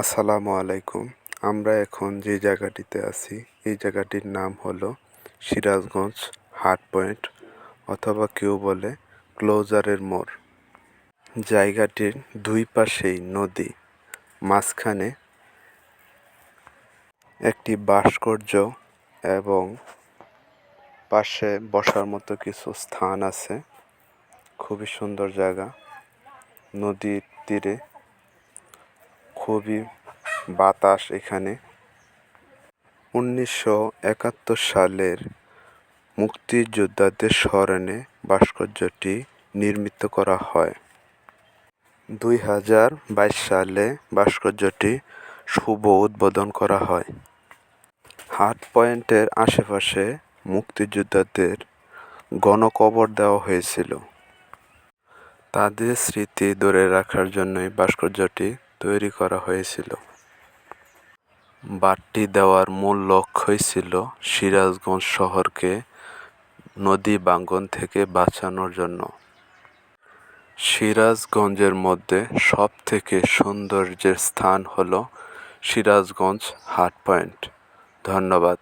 আসসালামু আলাইকুম। আমরা এখন যে জায়গাটিতে আছি, এই জায়গাটির নাম হলো সিরাজগঞ্জ হাট পয়েন্ট, অথবা কেউ বলে ক্লোজারের মোড়। জায়গাটির দুই পাশেই নদী, মাঝখানে একটি ভাস্কর্য এবং পাশে বসার মতো কিছু স্থান আছে। খুবই সুন্দর জায়গা। নদীর তীরে খুবই বাতাস এখানে। উনিশশো একাত্তর সালের মুক্তিযোদ্ধাদের স্মরণে ভাস্কর্যটি নির্মিত করা হয়। দুই হাজার বাইশ সালে ভাস্কর্যটি শুভ উদ্বোধন করা হয়। হাট পয়েন্টের আশেপাশে মুক্তিযোদ্ধাদের গণকবর দেওয়া হয়েছিল। তাদের স্মৃতি ধরে রাখার জন্যই ভাস্কর্যটি তৈরি করা হয়েছিল। বাঁটটি দেওয়ার মূল লক্ষ্যই ছিল সিরাজগঞ্জ শহরকে নদী বাঙ্গন থেকে বাঁচানোর জন্য। সিরাজগঞ্জের মধ্যে সব থেকে সৌন্দর্যের স্থান হল সিরাজগঞ্জ হাট পয়েন্ট। ধন্যবাদ।